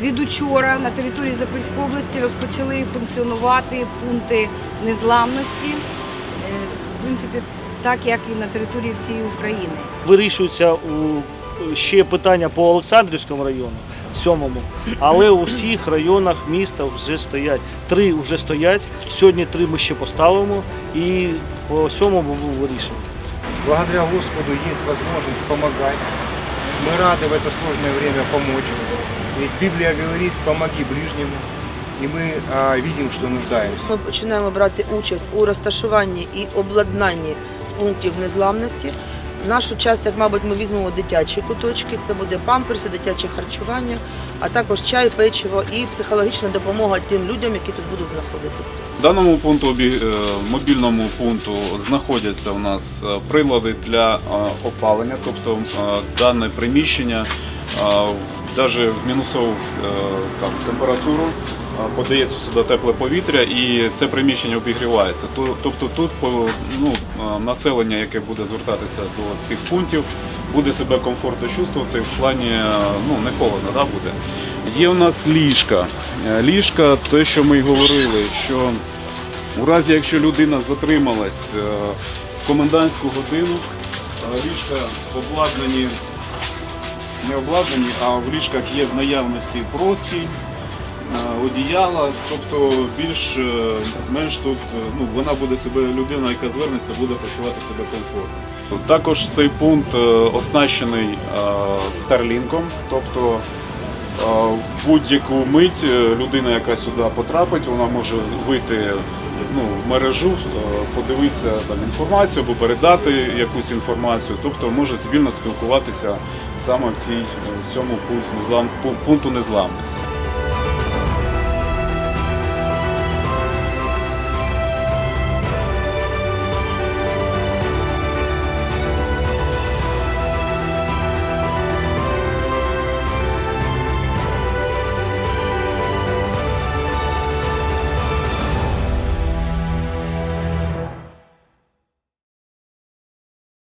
Від учора на території Запорізької області розпочали функціонувати пункти незламності, е, в принципі, так як і на території всієї України. Вирішуються у ще питання по Олександрівському району, сьомому, але у всіх районах міста вже стоять. Три вже стоять. Сьогодні три ми ще поставимо і по сьомому вирішимо. Благодаря Господу есть возможность помогать. Мы рады в это сложное время помочь. Ведь Библия говорит, помоги ближнему. И мы а, видим, что нуждаемся. Ми починаємо брати участь у розташуванні і обладнанні пунктів незламності. В нашу частину, мабуть, ми візьмемо дитячі куточки, це буде памперси, дитяче харчування, а також чай, печиво і психологічна допомога тим людям, які тут будуть знаходитися. В даному пункту е, мобільному пункту знаходяться у нас е, прилади для е, опалення, тобто дане приміщення навіть в мінусову е, там, температуру подається сюди тепле повітря і це приміщення обігрівається. Тобто тут ну, населення, яке буде звертатися до цих пунктів, буде себе комфортно чувствувати в плані е, ну, не холодно да, буде. Є у нас ліжка. Е, Ліжка, те, що ми й говорили, що у разі, якщо людина затрималась в комендантську годину, ліжка обладнані, не обладнані, а в ліжках є в наявності простінь, е, одіяла, тобто більш е, менш тут е, ну, вона буде себе, людина, яка звернеться, буде почувати себе комфортно. Також цей пункт оснащений старлінком, тобто в будь-яку мить людина, яка сюди потрапить, вона може вийти ну, в мережу, е, подивитися там інформацію або передати якусь інформацію, тобто може спільно спілкуватися саме в цій в цьому пункту незлам- пункту незламності.